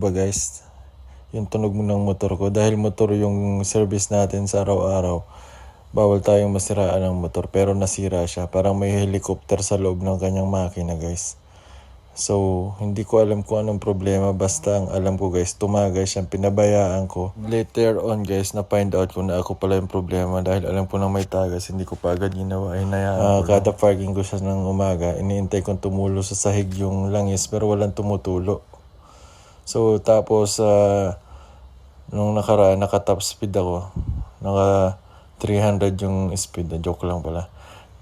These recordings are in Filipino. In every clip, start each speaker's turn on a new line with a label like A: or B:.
A: ba guys? Yung tunog mo ng motor ko. Dahil motor yung service natin sa araw-araw. Bawal tayong masiraan ng motor. Pero nasira siya. Parang may helicopter sa loob ng kanyang makina guys. So, hindi ko alam kung anong problema. Basta ang alam ko guys, tumagay siya. Pinabayaan ko. Later on guys, na-find out ko na ako pala yung problema. Dahil alam ko na may tagas, hindi ko pa agad ginawa. Hinayaan ko. kada parking ko siya ng umaga, iniintay kong tumulo sa sahig yung langis. Pero walang tumutulo. So, tapos, ah, nung nakaraan, naka-top speed ako. Naka 300 yung speed. Joke lang pala.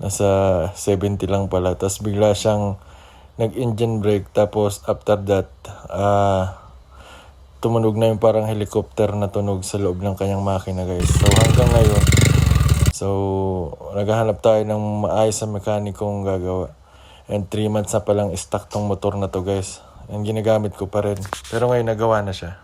A: Nasa 70 lang pala. Tapos bigla siyang nag-engine brake. Tapos after that, ah, tumunog na yung parang helicopter na tunog sa loob ng kanyang makina guys. So hanggang ngayon, so naghahanap tayo ng maayos sa mekanikong gagawa. And 3 months na palang stock tong motor na to guys. And ginagamit ko pa rin. Pero ngayon nagawa na siya.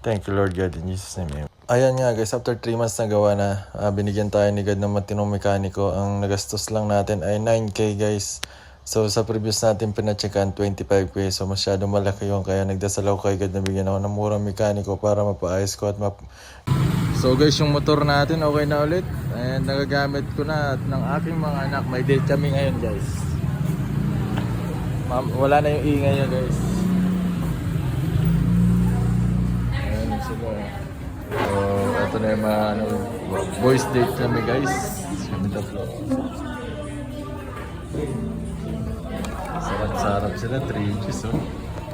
A: Thank you Lord God in Jesus name. Amen. Ayan nga guys, after 3 months na gawa na, ah, binigyan tayo ni God ng matinong mekaniko. Ang nagastos lang natin ay 9k guys. So sa previous natin pinacheckan 25k. So masyado malaki yung kaya nagdasal ako kay God na bigyan ako ng murang mekaniko para mapaayos ko at map... So guys, yung motor natin okay na ulit. And nagagamit ko na at ng aking mga anak. May date kami ngayon guys. Wala na yung ingay niya guys. Ayan sila. So, ito na yung mga ano, boys date kami guys. Kami tatlo. Sarap-sarap sila, 3 inches oh.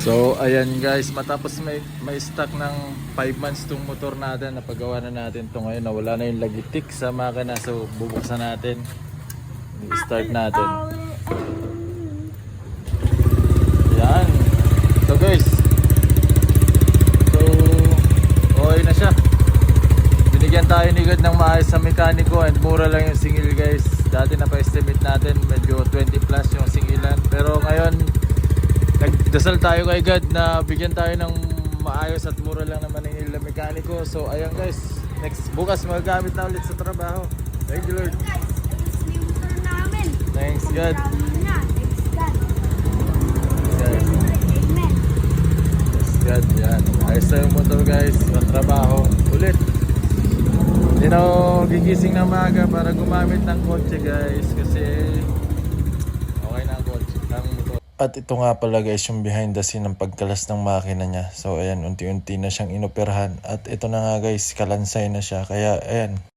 A: So, ayan guys, matapos may, may stock ng 5 months tong motor natin, napagawa na natin to ngayon, nawala na yung lagitik sa makina, so bubuksan natin. I-start natin. Yan. So guys. So, okay na siya. Binigyan tayo ni God ng maayos sa mekaniko and mura lang yung singil guys. Dati na pa-estimate natin medyo 20 plus yung singilan. Pero ngayon, nagdasal tayo kay God na bigyan tayo ng maayos at mura lang naman ng ilang mekaniko. So ayan guys, next bukas magagamit na ulit sa trabaho. Thank you Lord.
B: Guys, it's yung motor namin.
A: Thanks God.
B: Namin na. Thanks God.
A: Guys.
B: Amen.
A: God, yan. Ayos na yung motor guys, matrabaho. Ulit. Hindi na ako gigising ng maaga para gumamit ng kotse guys kasi okay na ang kotse, ang motor. At ito nga pala guys yung behind the scene ng pagkalas ng makina niya. So ayan, unti-unti na siyang inoperahan. At ito na nga guys, kalansay na siya. Kaya ayan,